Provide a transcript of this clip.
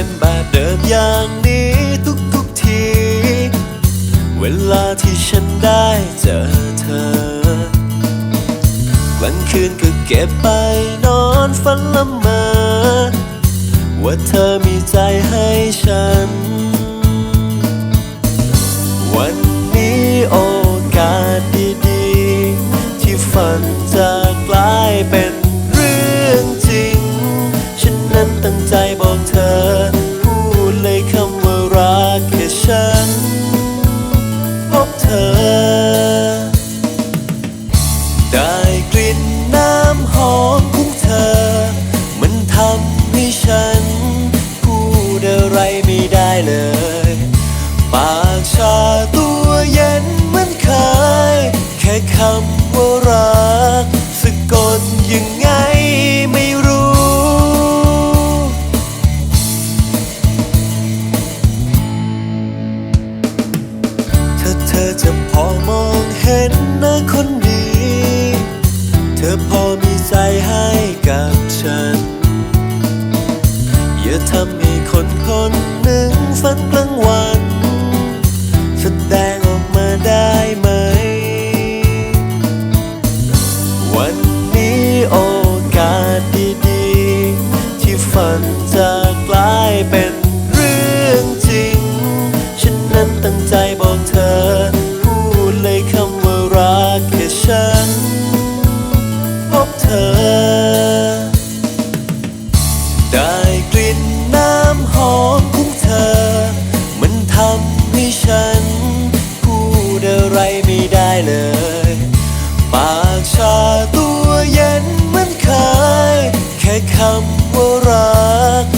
เป็นแบบเดิมอย่างนี้ทุกทุกที เวลาที่ฉันได้เจอเธอกลางคืนก็เก็บไปนอนฝันละเมอว่าเธอมีใจให้ฉัน ให้ฉัน พูดอะไรไม่ได้เลย ปากชาตัวเย็นเหมือนเคย แค่คำว่ารักสะกดยังไงไม่รู้ ถ้าเธอจะพอมองเห็นหน้าคนดี เธอพอมีใจให้กัน อย่าทำให้คนคนหนึ่งฝันกลางวัน แสดงออกมาได้ไหม วันนี้โอกาสดีๆ ที่ฝันจะกลายเป็นเรื่องจริง ฉันนั้นตั้งใจบอกเธอ เลย ปากชาตัวเย็นเหมือนเคย แค่คำว่ารักสะก